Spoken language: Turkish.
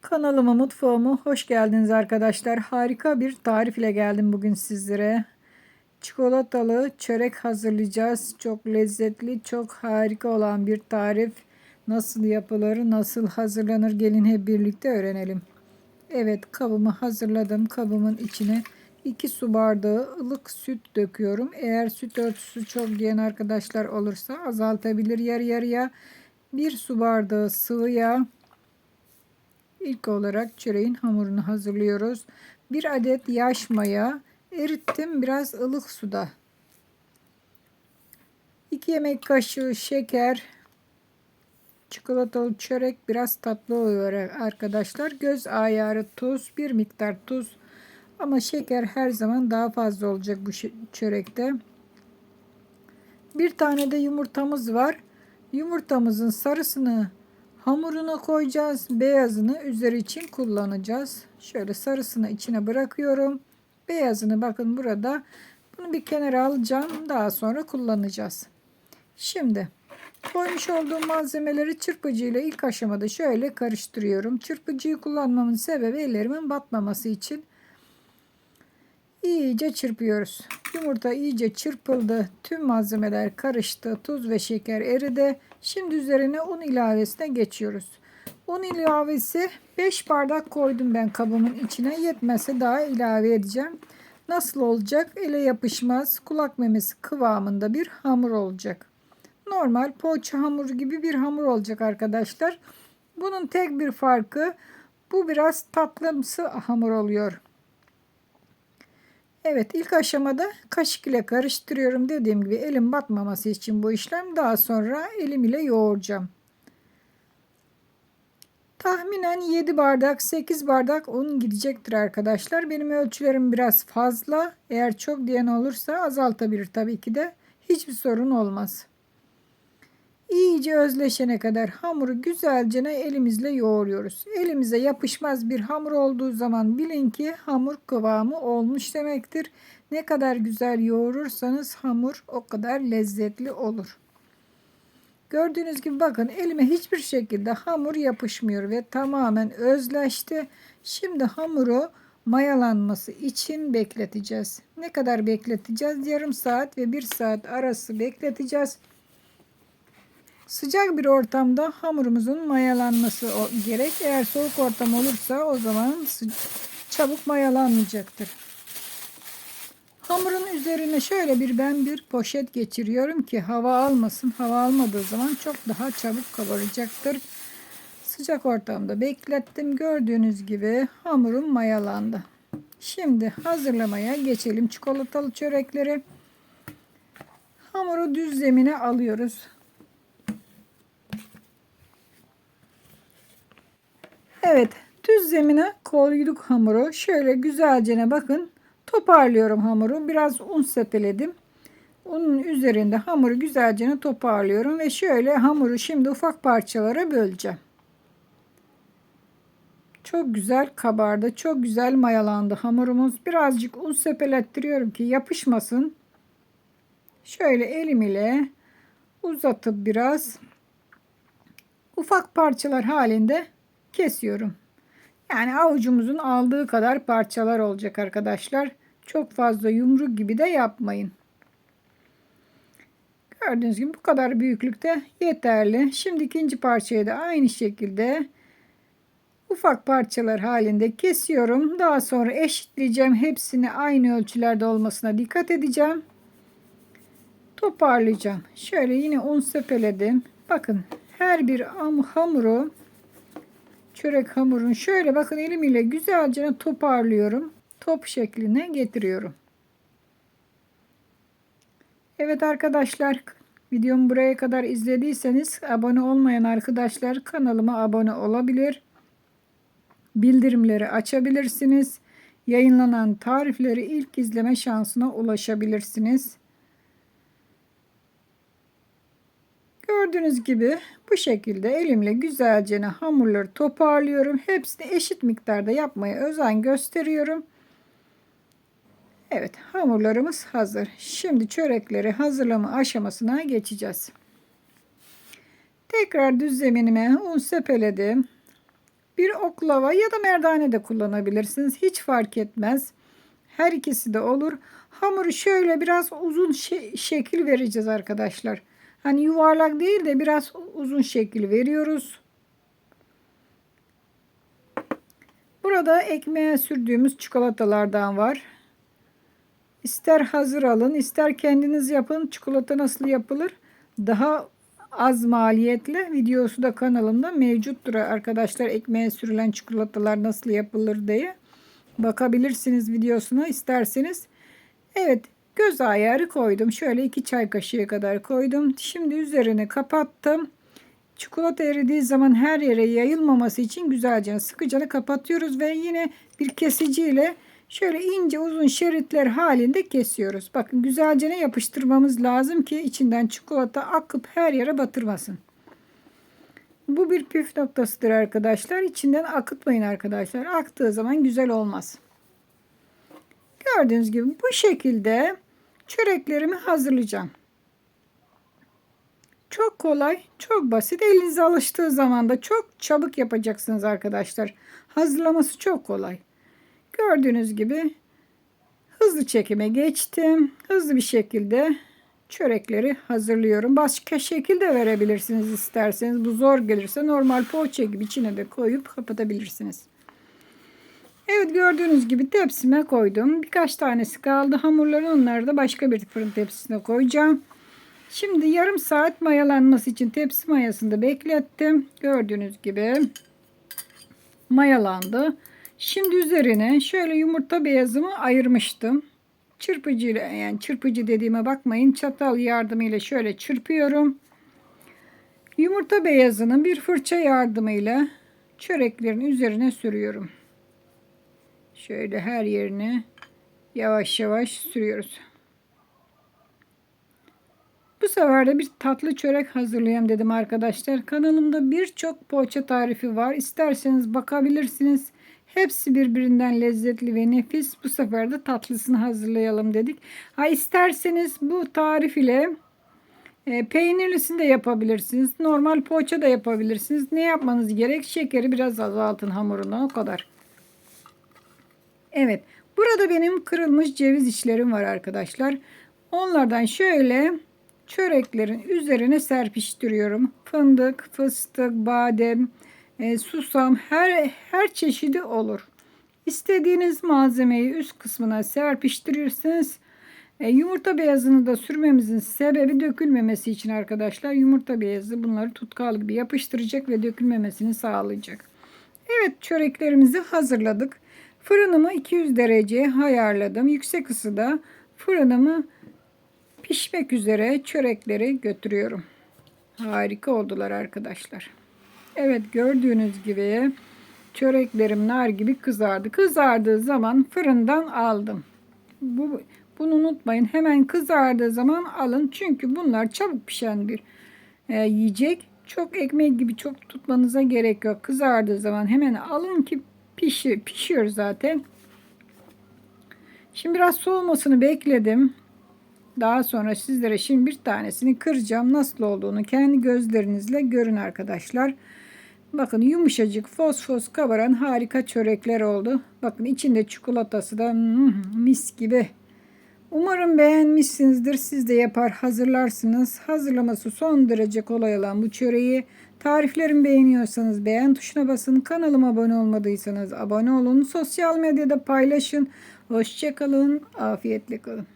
Kanalıma mutfağıma hoş geldiniz arkadaşlar. Harika bir tarif ile geldim bugün sizlere. Çikolatalı çörek hazırlayacağız. Çok lezzetli, çok harika olan bir tarif. Nasıl yapılır, nasıl hazırlanır gelin hep birlikte öğrenelim. Evet kabımı hazırladım. Kabımın içine 2 su bardağı ılık süt döküyorum. Eğer süt örtüsü çok diyen arkadaşlar olursa azaltabilir yarı yarıya. 1 su bardağı sıvı yağ. İlk olarak çöreğin hamurunu hazırlıyoruz. Bir adet yaş maya erittim biraz ılık suda. 2 yemek kaşığı şeker. Çikolatalı çörek biraz tatlı oluyor arkadaşlar. Göz ayarı tuz, bir miktar tuz. Ama şeker her zaman daha fazla olacak bu çörekte. Bir tane de yumurtamız var. Yumurtamızın sarısını Hamuruna koyacağız. Beyazını üzeri için kullanacağız. Şöyle sarısını içine bırakıyorum. Beyazını bakın burada. Bunu bir kenara alacağım. Daha sonra kullanacağız. Şimdi koymuş olduğum malzemeleri çırpıcı ile ilk aşamada şöyle karıştırıyorum. Çırpıcıyı kullanmamın sebebi ellerimin batmaması için. İyice çırpıyoruz. Yumurta iyice çırpıldı. Tüm malzemeler karıştı. Tuz ve şeker eridi. Şimdi üzerine un ilavesine geçiyoruz. Un ilavesi 5 bardak koydum ben kabımın içine. Yetmezse daha ilave edeceğim. Nasıl olacak? Ele yapışmaz. Kulak memesi kıvamında bir hamur olacak. Normal poğaça hamuru gibi bir hamur olacak arkadaşlar. Bunun tek bir farkı bu biraz tatlımsı hamur oluyor. Evet ilk aşamada kaşık ile karıştırıyorum. Dediğim gibi elim batmaması için bu işlem. Daha sonra elim ile yoğuracağım. Tahminen 7 bardak 8 bardak un gidecektir arkadaşlar. Benim ölçülerim biraz fazla. Eğer çok diyen olursa azaltabilir tabii ki de. Hiçbir sorun olmaz. İyice özleşene kadar hamuru güzelce elimizle yoğuruyoruz. Elimize yapışmaz bir hamur olduğu zaman bilin ki hamur kıvamı olmuş demektir. Ne kadar güzel yoğurursanız hamur o kadar lezzetli olur. Gördüğünüz gibi bakın elime hiçbir şekilde hamur yapışmıyor ve tamamen özleşti. Şimdi hamuru mayalanması için bekleteceğiz. Ne kadar bekleteceğiz? Yarım saat ve bir saat arası bekleteceğiz. Sıcak bir ortamda hamurumuzun mayalanması gerek. Eğer soğuk ortam olursa o zaman çabuk mayalanmayacaktır. Hamurun üzerine şöyle bir ben bir poşet geçiriyorum ki hava almasın. Hava almadığı zaman çok daha çabuk kabaracaktır. Sıcak ortamda beklettim. Gördüğünüz gibi hamurum mayalandı. Şimdi hazırlamaya geçelim çikolatalı çörekleri. Hamuru düz zemine alıyoruz. Evet düz zemine koyduk hamuru. Şöyle güzelce bakın toparlıyorum hamuru. Biraz un sepeledim. Unun üzerinde hamuru güzelce toparlıyorum ve şöyle hamuru şimdi ufak parçalara böleceğim. Çok güzel kabardı. Çok güzel mayalandı hamurumuz. Birazcık un sepelettiriyorum ki yapışmasın. Şöyle elim ile uzatıp biraz ufak parçalar halinde kesiyorum. Yani avucumuzun aldığı kadar parçalar olacak arkadaşlar. Çok fazla yumruk gibi de yapmayın. Gördüğünüz gibi bu kadar büyüklükte yeterli. Şimdi ikinci parçayı da aynı şekilde ufak parçalar halinde kesiyorum. Daha sonra eşitleyeceğim. Hepsini aynı ölçülerde olmasına dikkat edeceğim. Toparlayacağım. Şöyle yine un sepeledim. Bakın her bir hamuru çörek hamurunu şöyle bakın elimle güzelce toparlıyorum. Top şekline getiriyorum. Evet arkadaşlar videomu buraya kadar izlediyseniz abone olmayan arkadaşlar kanalıma abone olabilir. Bildirimleri açabilirsiniz. Yayınlanan tarifleri ilk izleme şansına ulaşabilirsiniz. Gördüğünüz gibi bu şekilde elimle güzelce hamurları toparlıyorum. Hepsini eşit miktarda yapmaya özen gösteriyorum. Evet hamurlarımız hazır. Şimdi çörekleri hazırlama aşamasına geçeceğiz. Tekrar düz zeminime un sepeledim. Bir oklava ya da merdane de kullanabilirsiniz. Hiç fark etmez. Her ikisi de olur. Hamuru şöyle biraz uzun şe- şekil vereceğiz arkadaşlar. Hani yuvarlak değil de biraz uzun şekil veriyoruz. Burada ekmeğe sürdüğümüz çikolatalardan var. İster hazır alın, ister kendiniz yapın. Çikolata nasıl yapılır? Daha az maliyetle videosu da kanalımda mevcuttur arkadaşlar. Ekmeğe sürülen çikolatalar nasıl yapılır diye. Bakabilirsiniz videosuna isterseniz. Evet göz ayarı koydum. Şöyle iki çay kaşığı kadar koydum. Şimdi üzerine kapattım. Çikolata eridiği zaman her yere yayılmaması için güzelce sıkıca kapatıyoruz ve yine bir kesiciyle şöyle ince uzun şeritler halinde kesiyoruz. Bakın güzelce yapıştırmamız lazım ki içinden çikolata akıp her yere batırmasın. Bu bir püf noktasıdır arkadaşlar. İçinden akıtmayın arkadaşlar. Aktığı zaman güzel olmaz. Gördüğünüz gibi bu şekilde çöreklerimi hazırlayacağım. Çok kolay, çok basit. Elinize alıştığı zaman da çok çabuk yapacaksınız arkadaşlar. Hazırlaması çok kolay. Gördüğünüz gibi hızlı çekime geçtim. Hızlı bir şekilde çörekleri hazırlıyorum. Başka şekilde verebilirsiniz isterseniz. Bu zor gelirse normal poğaça gibi içine de koyup kapatabilirsiniz. Evet gördüğünüz gibi tepsime koydum. Birkaç tanesi kaldı. Hamurları onları da başka bir fırın tepsisine koyacağım. Şimdi yarım saat mayalanması için tepsi mayasında beklettim. Gördüğünüz gibi mayalandı. Şimdi üzerine şöyle yumurta beyazımı ayırmıştım. Çırpıcı yani çırpıcı dediğime bakmayın. Çatal yardımıyla şöyle çırpıyorum. Yumurta beyazını bir fırça yardımıyla çöreklerin üzerine sürüyorum. Şöyle her yerine yavaş yavaş sürüyoruz. Bu sefer de bir tatlı çörek hazırlayayım dedim arkadaşlar. Kanalımda birçok poğaça tarifi var. İsterseniz bakabilirsiniz. Hepsi birbirinden lezzetli ve nefis. Bu sefer de tatlısını hazırlayalım dedik. Ha isterseniz bu tarif ile e, peynirlisini de yapabilirsiniz. Normal poğaça da yapabilirsiniz. Ne yapmanız gerek? Şekeri biraz azaltın hamuruna o kadar. Evet. Burada benim kırılmış ceviz içlerim var arkadaşlar. Onlardan şöyle çöreklerin üzerine serpiştiriyorum. Fındık, fıstık, badem, e, susam her her çeşidi olur. İstediğiniz malzemeyi üst kısmına serpiştirirsiniz. E, yumurta beyazını da sürmemizin sebebi dökülmemesi için arkadaşlar. Yumurta beyazı bunları tutkal gibi yapıştıracak ve dökülmemesini sağlayacak. Evet çöreklerimizi hazırladık. Fırınımı 200 dereceye ayarladım. Yüksek ısıda fırınımı pişmek üzere çörekleri götürüyorum. Harika oldular arkadaşlar. Evet gördüğünüz gibi çöreklerim nar gibi kızardı. Kızardığı zaman fırından aldım. Bu, bunu unutmayın. Hemen kızardığı zaman alın. Çünkü bunlar çabuk pişen bir e, yiyecek. Çok ekmek gibi çok tutmanıza gerek yok. Kızardığı zaman hemen alın ki pişir, pişiyor zaten. Şimdi biraz soğumasını bekledim. Daha sonra sizlere şimdi bir tanesini kıracağım. Nasıl olduğunu kendi gözlerinizle görün arkadaşlar. Bakın yumuşacık fos fos kabaran harika çörekler oldu. Bakın içinde çikolatası da mm, mis gibi. Umarım beğenmişsinizdir. Siz de yapar hazırlarsınız. Hazırlaması son derece kolay olan bu çöreği tariflerimi beğeniyorsanız beğen tuşuna basın. Kanalıma abone olmadıysanız abone olun. Sosyal medyada paylaşın. Hoşçakalın. Afiyetle kalın.